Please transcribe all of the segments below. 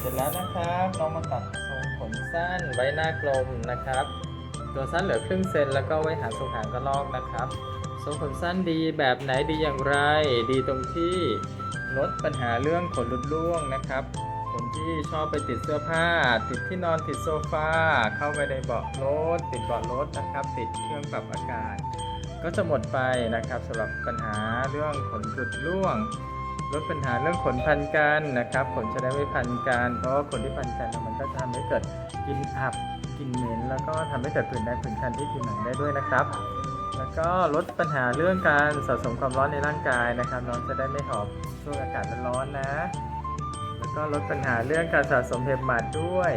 เสร็จแล้วนะครับน้องมาตัดทรงขนสั้นไว้หน้ากลมนะครับ ตัวสั้นเหลือครึ่งเซนแล้วก็ไว้หางทรงหางกระลอกนะครับ ทรงขนสั้นดีแบบไหนดีอย่างไร ดีตรงที่ลดปัญหาเรื่องขนหลุดร่วงนะครับคนที่ชอบไปติดเสื้อผ้า ติดที่นอนติดโซฟาเข้าไปในเบาะรถติดเบาะรถนะครับ ติดเครื่องปรับอากาศ ก็จะหมดไปนะครับสำหรับปัญหาเรื่องขนหลุดร่วง ลดปัญหาเรื่องขนพันกันนะครับ ขนจะได้ไม่พันกัน เพราะว่าขนที่พันกันมันก็จะทำให้เกิดกลินอับกลินเหม็นแล้วก็ทำให้เกิดผื่นแดงผื่นคันที่ผิวหนังได้ด้วยนะครับ แล้วก็ลดปัญหาเรื่องการสะสมความร้อนในร่างกายนะครับ น้องจะได้ไม่หอบช่วงอากาศร้อนนะ แล้วก็ลดปัญหาเรื่องการสะสมเห็บหมัดด้วย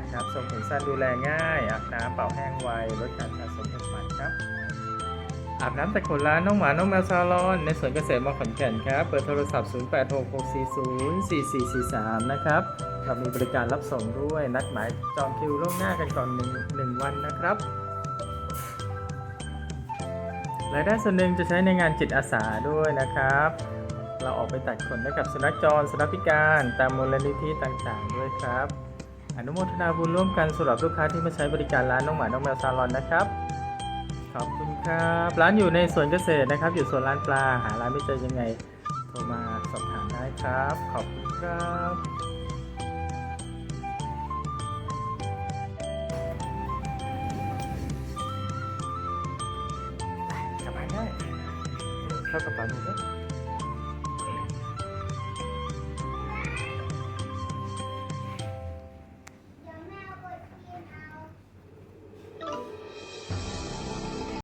นะครับทรงผมสั้นดูแลง่ายอาบน้ำเป่าแห้งไวลดการสะสมเห็บหมัดครับ อาบน้ำแต่ขนร้านน้องหมา น้องแมวซาลอน ในสวนเกษตรมขอนแก่นครับ เปิดโทรศัพท์ 0866404443 นะครับ เรามีบริการรับส่งด้วย นัดหมายจองคิวล่วงหน้ากันก่อนหนึ่งหนึ่งวันนะครับรายได้ส่วนหนึ่งจะใช้ในงานจิตอาสาด้วยนะครับ เราออกไปตัดขนให้กับสุนัขจร สุนัขพิการ ตามมูลนิธิต่างๆ ด้วยครับ อนุโมทนาบุญร่วมกันสำหรับลูกค้าที่มาใช้บริการร้านน้องหมา น้องแมวซาลอนนะครับ ขอบคุณครับ ร้านอยู่ในสวนเกษตรนะครับ อยู่สวนร้านปลา หาร้านไม่เจอยังไง โทรมาสอบถามได้ครับ ขอบคุณครับไปกลับบ้านได้เข้ากระเป๋าหนูด้วย